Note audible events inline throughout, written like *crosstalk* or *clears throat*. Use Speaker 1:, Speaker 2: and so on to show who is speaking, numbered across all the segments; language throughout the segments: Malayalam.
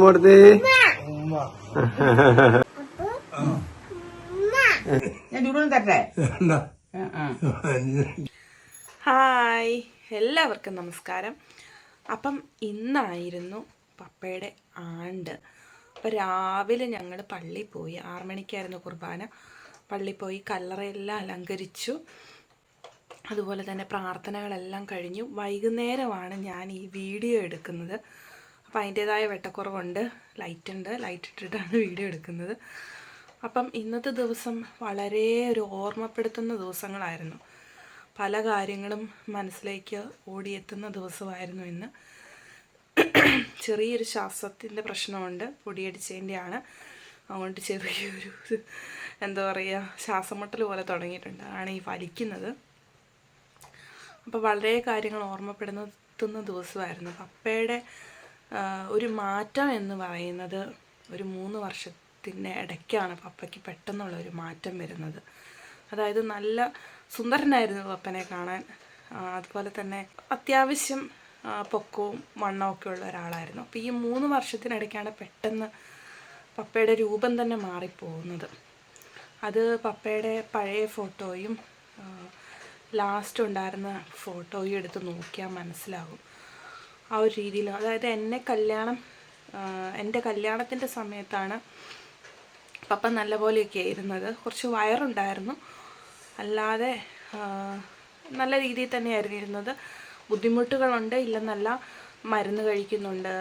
Speaker 1: കൊടുത്ത്
Speaker 2: ആ.
Speaker 3: ഹായ്. എല്ലാവർക്കും നമസ്കാരം. അപ്പം ഇന്നായിരുന്നു പപ്പയുടെ ആണ്ട്. അപ്പം രാവിലെ ഞങ്ങൾ പള്ളി പോയി. ആറു മണിക്കായിരുന്നു കുർബാന. പള്ളി പോയി കല്ലറയെല്ലാം അലങ്കരിച്ചു. അതുപോലെ തന്നെ പ്രാർത്ഥനകളെല്ലാം കഴിഞ്ഞു. വൈകുന്നേരമാണ് ഞാൻ ഈ വീഡിയോ എടുക്കുന്നത്. അപ്പം അതിന്റേതായ വെട്ടക്കുറവുണ്ട്. ലൈറ്റ് ഉണ്ട് ലൈറ്റ് ഇട്ടിട്ടാണ് വീഡിയോ എടുക്കുന്നത്. അപ്പം ഇന്നത്തെ ദിവസം വളരെ ഒരു ഓർമ്മപ്പെടുത്തുന്ന ദിവസങ്ങളായിരുന്നു. പല കാര്യങ്ങളും മനസ്സിലേക്ക് ഓടിയെത്തുന്ന ദിവസമായിരുന്നു ഇന്ന്. ചെറിയൊരു ശ്വാസത്തിന്റെ പ്രശ്നമുണ്ട്. പൊടിയടിച്ചതിന്റെയാണ്. അതുകൊണ്ട് ചെറിയൊരു എന്താ പറയുക ശ്വാസമുട്ടൽ പോലെ തുടങ്ങിയിട്ടുണ്ട്. ആണ് ഈ വലിക്കുന്നത്. അപ്പോൾ വളരെ കാര്യങ്ങൾ ഓർമ്മപ്പെടുത്തുന്ന ദിവസമായിരുന്നു. പപ്പയുടെ ഒരു മാറ്റം എന്ന് പറയുന്നത് ഒരു മൂന്ന് വർഷത്തിന്റെ ഇടയ്ക്കാണ് പപ്പയ്ക്ക് പെട്ടെന്നുള്ള ഒരു മാറ്റം വരുന്നത്. അതായത് നല്ല സുന്ദരനായിരുന്നു പപ്പനെ കാണാൻ. അതുപോലെ തന്നെ അത്യാവശ്യം പൊക്കവും മണ്ണവും ഒക്കെ ഉള്ള ഒരാളായിരുന്നു. അപ്പോൾ ഈ മൂന്ന് വർഷത്തിനിടയ്ക്കാണ് പെട്ടെന്ന് പപ്പയുടെ രൂപം തന്നെ മാറിപ്പോകുന്നത്. അത് പപ്പയുടെ പഴയ ഫോട്ടോയും ലാസ്റ്റ് ഉണ്ടായിരുന്ന ഫോട്ടോയും എടുത്ത് നോക്കിയാൽ മനസ്സിലാകും. ആ ഒരു രീതിയിൽ. അതായത് എന്നെ കല്യാണം എന്റെ കല്യാണത്തിന്റെ സമയത്താണ് പപ്പ നല്ല പോലെയൊക്കെ ആയിരുന്നത് കുറച്ച് വയറുണ്ടായിരുന്നു. അല്ലാതെ നല്ല രീതിയിൽ തന്നെയായിരുന്നു ഇരുന്നത്. ബുദ്ധിമുട്ടുകളുണ്ട്. ഇല്ലെന്നല്ല മരുന്ന് കഴിക്കുന്നുണ്ട്.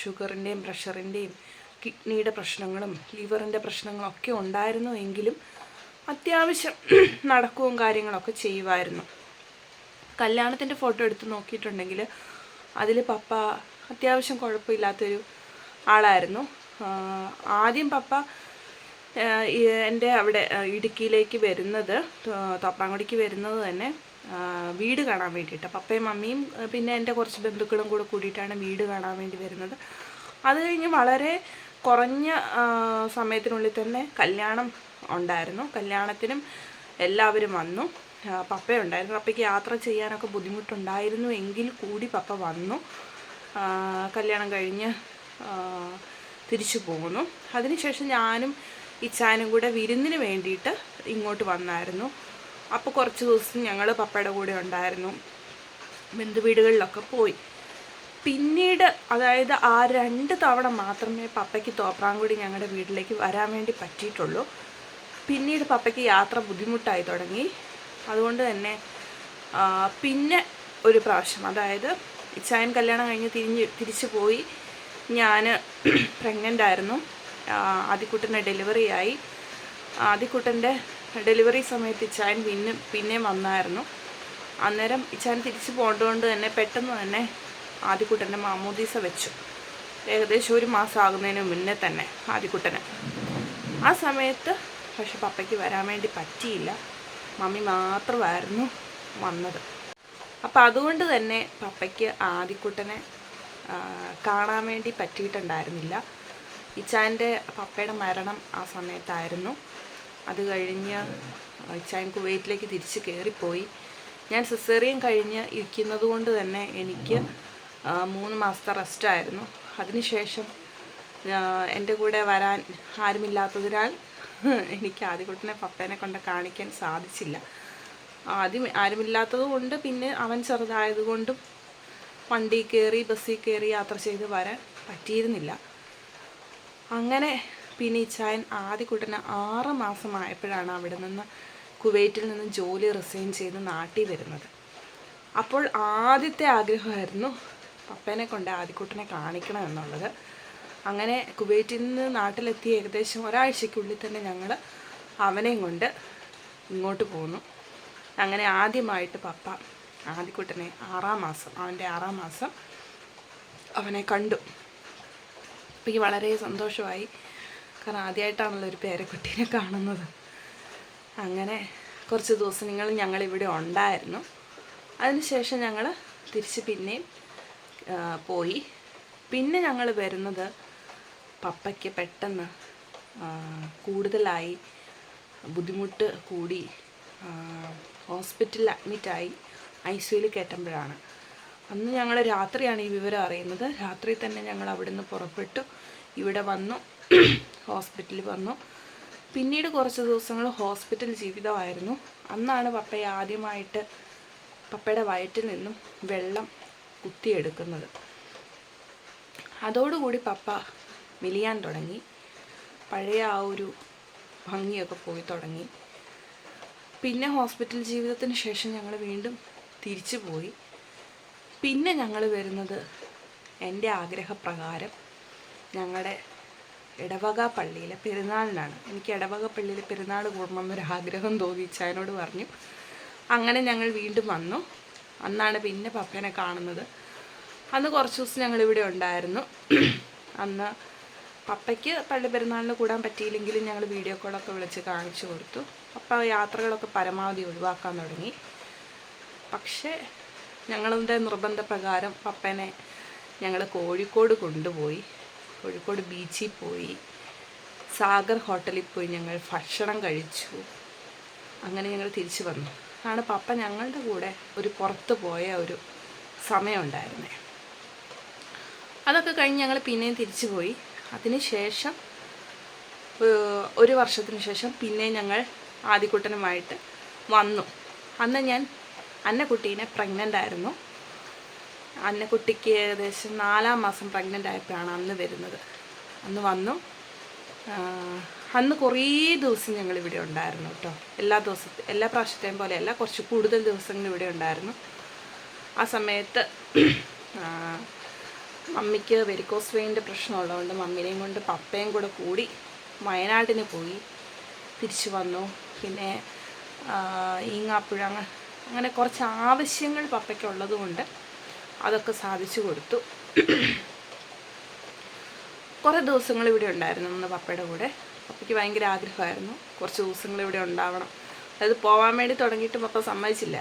Speaker 3: ഷുഗറിന്റെയും പ്രഷറിന്റെയും കിഡ്നിയുടെ പ്രശ്നങ്ങളും ലിവറിന്റെ പ്രശ്നങ്ങളും ഒക്കെ ഉണ്ടായിരുന്നു എങ്കിലും അത്യാവശ്യം നടക്കുകയും കാര്യങ്ങളൊക്കെ ചെയ്യുമായിരുന്നു. കല്യാണത്തിന്റെ ഫോട്ടോ എടുത്ത് നോക്കിയിട്ടുണ്ടെങ്കിൽ അതിൽ പപ്പ അത്യാവശ്യം കുഴപ്പമില്ലാത്തൊരു ആളായിരുന്നു. ആദ്യം പപ്പ എന്റെ അവിടെ ഇടുക്കിയിലേക്ക് വരുന്നത് തോപ്രാങ്കുടിക്ക് വരുന്നത് തന്നെ വീട് കാണാൻ വേണ്ടിയിട്ട്. പപ്പയും മമ്മിയും പിന്നെ എന്റെ കുറച്ച് ബന്ധുക്കളും കൂടെ കൂടിയിട്ടാണ് വീട് കാണാൻ വേണ്ടി വരുന്നത്. അത് കഴിഞ്ഞ് വളരെ കുറഞ്ഞ സമയത്തിനുള്ളിൽ തന്നെ കല്യാണം ഉണ്ടായിരുന്നു. കല്യാണത്തിനും എല്ലാവരും വന്നു. പപ്പയുണ്ടായിരുന്നു. പപ്പയ്ക്ക് യാത്ര ചെയ്യാനൊക്കെ ബുദ്ധിമുട്ടുണ്ടായിരുന്നു എങ്കിൽ കൂടി പപ്പ വന്നു. കല്യാണം കഴിഞ്ഞ് തിരിച്ചു പോകുന്നു അതിനുശേഷം ഞാനും ഇച്ചാനും കൂടെ വിരുന്നിന് വേണ്ടിയിട്ട് ഇങ്ങോട്ട് വന്നായിരുന്നു. അപ്പോൾ കുറച്ച് ദിവസം ഞങ്ങൾ പപ്പയുടെ കൂടെ ഉണ്ടായിരുന്നു. ബന്ധുവീടുകളിലൊക്കെ പോയി. പിന്നീട് അതായത് ആ രണ്ട് തവണ മാത്രമേ പപ്പയ്ക്ക് തോപ്രാങ്കുടി ഞങ്ങളുടെ വീട്ടിലേക്ക് വരാൻ വേണ്ടി പറ്റിയിട്ടുള്ളൂ. പിന്നീട് പപ്പയ്ക്ക് യാത്ര ബുദ്ധിമുട്ടായി തുടങ്ങി. അതുകൊണ്ട് തന്നെ പിന്നെ ഒരു പ്രാവശ്യം. അതായത് ഇച്ചായൻ കല്യാണം കഴിഞ്ഞ് തിരിഞ്ഞ് തിരിച്ചു പോയി. ഞാൻ പ്രഗ്നന്റ് *clears throat* ആയിരുന്നു. ആദിക്കുട്ടന്റെ ആദ്യക്കുട്ടന്റെ ഡെലിവറി ആയി. ആദ്യക്കുട്ടന്റെ ഡെലിവറി സമയത്ത് ഇച്ചായൻ പിന്നെ പിന്നെ വന്നായിരുന്നു. അന്നേരം ഇച്ചാൻ തിരിച്ചു പോകേണ്ടതുകൊണ്ട് തന്നെ പെട്ടെന്ന് തന്നെ ആദ്യക്കുട്ടന്റെ മാമോദീസ വെച്ചു. ഏകദേശം ഒരു മാസം ആകുന്നതിന് മുന്നേ തന്നെ ആദ്യക്കുട്ടന് ആ സമയത്ത് പക്ഷെ പപ്പയ്ക്ക് വരാൻ വേണ്ടി പറ്റിയില്ല. മമ്മി മാത്രമായിരുന്നു വന്നത്. അപ്പം അതുകൊണ്ട് തന്നെ പപ്പയ്ക്ക് ആദ്യക്കുട്ടനെ ആ, കാണാൻ വേണ്ടി പറ്റിയിട്ടുണ്ടായിരുന്നില്ല. ഇച്ചാന്റെ പപ്പയുടെ മരണം ആ സമയത്തായിരുന്നു. അത് കഴിഞ്ഞ് ഇച്ചാൻ കുവൈറ്റിലേക്ക് തിരിച്ച് കയറിപ്പോയി. ഞാൻ സിസേറിയൻ കഴിഞ്ഞ് ഇരിക്കുന്നത് കൊണ്ട് തന്നെ എനിക്ക് മൂന്ന് മാസത്തെ റെസ്റ്റായിരുന്നു അതിനുശേഷം എന്റെ കൂടെ വരാൻ ആരുമില്ലാത്തതിനാൽ എനിക്ക് ആദ്യകുട്ടനെ പപ്പേനെ കൊണ്ട് കാണിക്കാൻ സാധിച്ചില്ല. ആദ്യം ആരുമില്ലാത്തത് കൊണ്ട് പിന്നെ അവൻ ചെറുതായതുകൊണ്ടും വണ്ടി കയറി ബസ്സിൽ കയറി യാത്ര ചെയ്ത് വരാൻ പറ്റിയിരുന്നില്ല. അങ്ങനെ പിന്നെ ഇച്ചായൻ ആദ്യക്കുട്ടന് ആറ് മാസമായപ്പോഴാണ് അവിടെ നിന്ന് കുവൈറ്റിൽ നിന്ന് ജോലി റിസൈൻ ചെയ്ത് നാട്ടിൽ വരുന്നത്. അപ്പോൾ ആദ്യത്തെ ആഗ്രഹമായിരുന്നു പപ്പേനെ കൊണ്ട് ആദ്യക്കുട്ടനെ കാണിക്കണം എന്നുള്ളത്. അങ്ങനെ കുവൈറ്റിൽ നിന്ന് നാട്ടിലെത്തിയ ഏകദേശം ഒരാഴ്ചയ്ക്കുള്ളിൽ തന്നെ ഞങ്ങൾ അവനെയും കൊണ്ട് ഇങ്ങോട്ട് പോന്നു. അങ്ങനെ ആദ്യമായിട്ട് പപ്പ ആദ്യക്കുട്ടനെ ആറാം മാസം അവന്റെ ആറാം മാസം അവനെ കണ്ടു. അപ്പോൾ ഈ വളരെ സന്തോഷമായി. കാരണം ആദ്യമായിട്ടാണല്ലോ ഒരു പേരക്കുട്ടീനെ കാണുന്നത്. അങ്ങനെ കുറച്ച് ദിവസം ഞങ്ങൾ ഇവിടെ ഉണ്ടായിരുന്നു. അതിനുശേഷം ഞങ്ങൾ തിരിച്ച് പിന്നെയും പോയി. പിന്നെ ഞങ്ങൾ വരുന്നത് പപ്പയ്ക്ക് പെട്ടെന്ന് കൂടുതലായി ബുദ്ധിമുട്ട് കൂടി ഹോസ്പിറ്റലിൽ അഡ്മിറ്റായി ഐ സിയുയിൽ കയറ്റുമ്പോഴാണ്. അന്ന് ഞങ്ങൾ രാത്രിയാണ് ഈ വിവരം അറിയുന്നത്. രാത്രി തന്നെ ഞങ്ങൾ അവിടെ നിന്ന് പുറപ്പെട്ടു. ഇവിടെ വന്നു ഹോസ്പിറ്റലിൽ വന്നു. പിന്നീട് കുറച്ച് ദിവസങ്ങൾ ഹോസ്പിറ്റൽ ജീവിതമായിരുന്നു. അന്നാണ് പപ്പയെ ആദ്യമായിട്ട് പപ്പയുടെ വയറ്റിൽ നിന്നും വെള്ളം കുത്തിയെടുക്കുന്നത്. അതോടുകൂടി പപ്പ മെലിയാൻ തുടങ്ങി. പഴയ ആ ഒരു ഭംഗിയൊക്കെ പോയി തുടങ്ങി. പിന്നെ ഹോസ്പിറ്റൽ ജീവിതത്തിന് ശേഷം ഞങ്ങൾ വീണ്ടും തിരിച്ചു പോയി. പിന്നെ ഞങ്ങൾ വരുന്നത് എന്റെ ആഗ്രഹപ്രകാരം ഞങ്ങളുടെ ഇടവക പള്ളിയിലെ പെരുന്നാളിനാണ്. എനിക്ക് ഇടവക പള്ളിയിലെ പെരുന്നാൾ കൂടണം എന്നൊരു ആഗ്രഹം തോന്നി പറഞ്ഞു. അങ്ങനെ ഞങ്ങൾ വീണ്ടും വന്നു. അന്നാണ് പിന്നെ പപ്പേനെ കാണുന്നത്. അന്ന് കുറച്ച് ദിവസം ഞങ്ങളിവിടെ ഉണ്ടായിരുന്നു. അന്ന് പപ്പയ്ക്ക് പള്ളി പെരുന്നാളിന് കൂടാൻ പറ്റിയില്ലെങ്കിലും ഞങ്ങൾ വീഡിയോ കോളൊക്കെ വിളിച്ച് കാണിച്ചു കൊടുത്തു. പപ്പ യാത്രകളൊക്കെ പരമാവധി ഒഴിവാക്കാൻ തുടങ്ങി. പക്ഷേ ഞങ്ങളുടെ നിർബന്ധപ്രകാരം പപ്പനെ ഞങ്ങൾ കോഴിക്കോട് കൊണ്ടുപോയി. കോഴിക്കോട് ബീച്ചിൽ പോയി. സാഗർ ഹോട്ടലിൽ പോയി ഞങ്ങൾ ഭക്ഷണം കഴിച്ചു. അങ്ങനെ ഞങ്ങൾ തിരിച്ചു വന്നു. ആണ് പപ്പ ഞങ്ങളുടെ കൂടെ ഒരു പുറത്ത് പോയ ഒരു സമയമുണ്ടായിരുന്നേ അതൊക്കെ കഴിഞ്ഞ് ഞങ്ങൾ പിന്നെയും തിരിച്ചു പോയി. അതിനുശേഷം ശേഷം ഒരു വർഷത്തിന് ശേഷം പിന്നെ ഞങ്ങൾ ആദ്യക്കുട്ടനുമായിട്ട് വന്നു. അന്ന് ഞാൻ അന്നക്കുട്ടീനെ പ്രഗ്നന്റ് ആയിരുന്നു. അന്നക്കുട്ടിക്ക് ഏകദേശം നാലാം മാസം പ്രഗ്നന്റ് ആയപ്പോഴാണ് അന്ന് വരുന്നത്. അന്ന് വന്നു. അന്ന് കുറേ ദിവസം ഞങ്ങൾ ഇവിടെ ഉണ്ടായിരുന്നു കേട്ടോ. എല്ലാ ദിവസത്തെ എല്ലാ പ്രാവശ്യത്തെയും പോലെയല്ല കുറച്ച് കൂടുതൽ ദിവസങ്ങൾ ഇവിടെ ഉണ്ടായിരുന്നു. ആ സമയത്ത് മമ്മിക്ക് വെരിക്കോസ് വെയിന്റെ പ്രശ്നമുള്ളതുകൊണ്ട് മമ്മിനെയും കൊണ്ട് പപ്പയും കൂടെ കൂടി വയനാട്ടിന് പോയി തിരിച്ചു വന്നു. പിന്നെ ഈങ്ങാപ്പുഴ അങ്ങനെ കുറച്ച് ആവശ്യങ്ങൾ പപ്പയ്ക്കുള്ളതുകൊണ്ട് അതൊക്കെ സാധിച്ചു കൊടുത്തു. കുറേ ദിവസങ്ങൾ ഇവിടെ ഉണ്ടായിരുന്നു അന്ന് പപ്പയുടെ കൂടെ. പപ്പയ്ക്ക് ഭയങ്കര ആഗ്രഹമായിരുന്നു. കുറച്ച് ദിവസങ്ങൾ ഇവിടെ ഉണ്ടാവണം. അതായത് പോകാൻ വേണ്ടി തുടങ്ങിയിട്ട് പപ്പ സമ്മതിച്ചില്ല.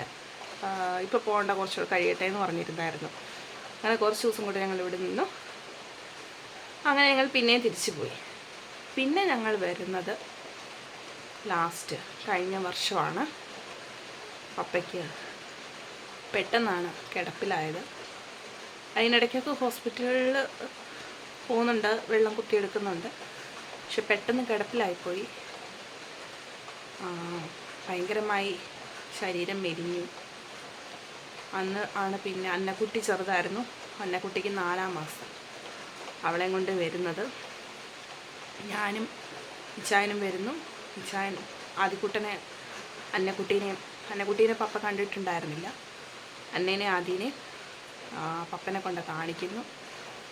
Speaker 3: ഇപ്പോൾ പോകേണ്ട കുറച്ചുകൂടെ കഴിയട്ടെ എന്ന് പറഞ്ഞിരുന്നായിരുന്നു. അങ്ങനെ കുറച്ച് ദിവസം കൂടെ ഞങ്ങൾ ഇവിടെ നിന്നു. അങ്ങനെ ഞങ്ങൾ പിന്നെയും തിരിച്ചു പോയി പിന്നെ ഞങ്ങൾ വരുന്നത് ലാസ്റ്റ് കഴിഞ്ഞ വർഷമാണ്. പപ്പയ്ക്ക് പെട്ടെന്നാണ് കിടപ്പിലായത്. അതിനിടയ്ക്കൊക്കെ ഹോസ്പിറ്റലിൽ പോകുന്നുണ്ട് വെള്ളം കുത്തിയെടുക്കുന്നുണ്ട്. പക്ഷെ പെട്ടെന്ന് കിടപ്പിലായിപ്പോയി. ഭയങ്കരമായി ശരീരം മെലിഞ്ഞു. അന്ന് ആണ് പിന്നെ അന്നക്കുട്ടി ചെറുതായിരുന്നു. അന്നക്കുട്ടിക്ക് നാലാം മാസം. അവളെയും കൊണ്ട് വരുന്നത് ഞാനും ഇച്ചായനും വരുന്നു. ഇച്ചായൻ ആദ്യക്കുട്ടനെ അന്നക്കുട്ടീനെയും അന്നക്കുട്ടീനെ പപ്പ കണ്ടിട്ടുണ്ടായിരുന്നില്ല. അന്നേനെ ആദ്യനെ പപ്പനെ കൊണ്ട് കാണിക്കുന്നു.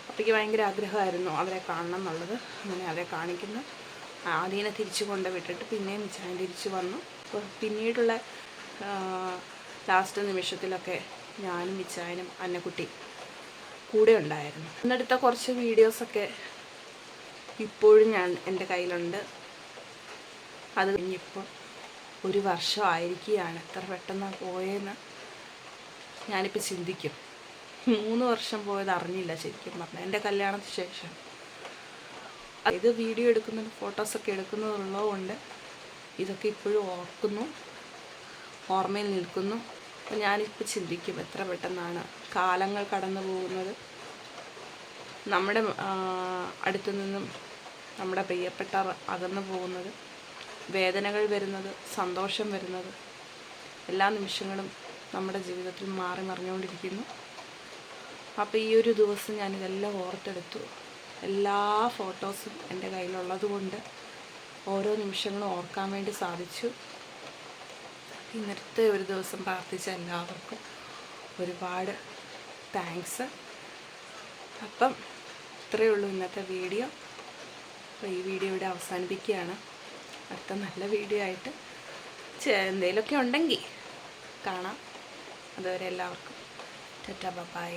Speaker 3: പപ്പയ്ക്ക് ഭയങ്കര ആഗ്രഹമായിരുന്നു അവരെ കാണണം എന്നുള്ളത്. അങ്ങനെ അവരെ കാണിക്കുന്നു. ആദ്യനെ തിരിച്ചു കൊണ്ട് വിട്ടിട്ട് പിന്നെയും ഇച്ചായൻ തിരിച്ചു വന്നു. പിന്നീടുള്ള ലാസ്റ്റ് നിമിഷത്തിലൊക്കെ ഞാനും മിച്ചായനും അന്നക്കുട്ടി കൂടെ ഉണ്ടായിരുന്നു. അന്നെടുത്ത കുറച്ച് വീഡിയോസൊക്കെ ഇപ്പോഴും ഞാൻ എന്റെ കയ്യിലുണ്ട്. അത് കഴിഞ്ഞിപ്പോൾ ഒരു വർഷമായിരിക്കുകയാണ് എത്ര പെട്ടെന്നാണ് പോയെന്ന് ഞാനിപ്പോൾ ചിന്തിക്കും. മൂന്ന് വർഷം പോയത് അറിഞ്ഞില്ല ശരിക്കും പറഞ്ഞാൽ. എന്റെ കല്യാണത്തിന് ശേഷം. ഇത് വീഡിയോ എടുക്കുന്നത് ഫോട്ടോസൊക്കെ എടുക്കുന്നതുള്ളതുകൊണ്ട് ഇതൊക്കെ ഇപ്പോഴും ഓർക്കുന്നു. ഓർമ്മയിൽ നിൽക്കുന്നു. അപ്പോൾ ഞാനിപ്പോൾ ചിന്തിക്കും എത്ര പെട്ടെന്നാണ് കാലങ്ങൾ കടന്നു പോകുന്നത്. നമ്മുടെ അടുത്തു നിന്നും നമ്മുടെ പ്രിയപ്പെട്ടവർ അകന്നു പോകുന്നത്. വേദനകൾ വരുന്നത് സന്തോഷം വരുന്നത്. എല്ലാ നിമിഷങ്ങളും നമ്മുടെ ജീവിതത്തിൽ മാറി മറിഞ്ഞുകൊണ്ടിരിക്കുന്നു. അപ്പോൾ ഈ ഒരു ദിവസം ഞാനിതെല്ലാം ഓർത്തെടുത്തു. എല്ലാ ഫോട്ടോസും എന്റെ കയ്യിലുള്ളത് കൊണ്ട് ഓരോ നിമിഷങ്ങളും ഓർക്കാൻ വേണ്ടി സാധിച്ചു. ഇന്നത്തെ ഒരു ദിവസം പ്രാർത്ഥിച്ച എല്ലാവർക്കും ഒരുപാട് താങ്ക്സ് അപ്പം ഇത്രയേ ഉള്ളൂ ഇന്നത്തെ വീഡിയോ. അപ്പോൾ ഈ വീഡിയോ ഇവിടെ അവസാനിപ്പിക്കുകയാണ്. അടുത്ത നല്ല വീഡിയോ ആയിട്ട് എന്തെങ്കിലുമൊക്കെ ഉണ്ടെങ്കിൽ കാണാം. അതുവരെ എല്ലാവർക്കും ടാറ്റാ ബൈ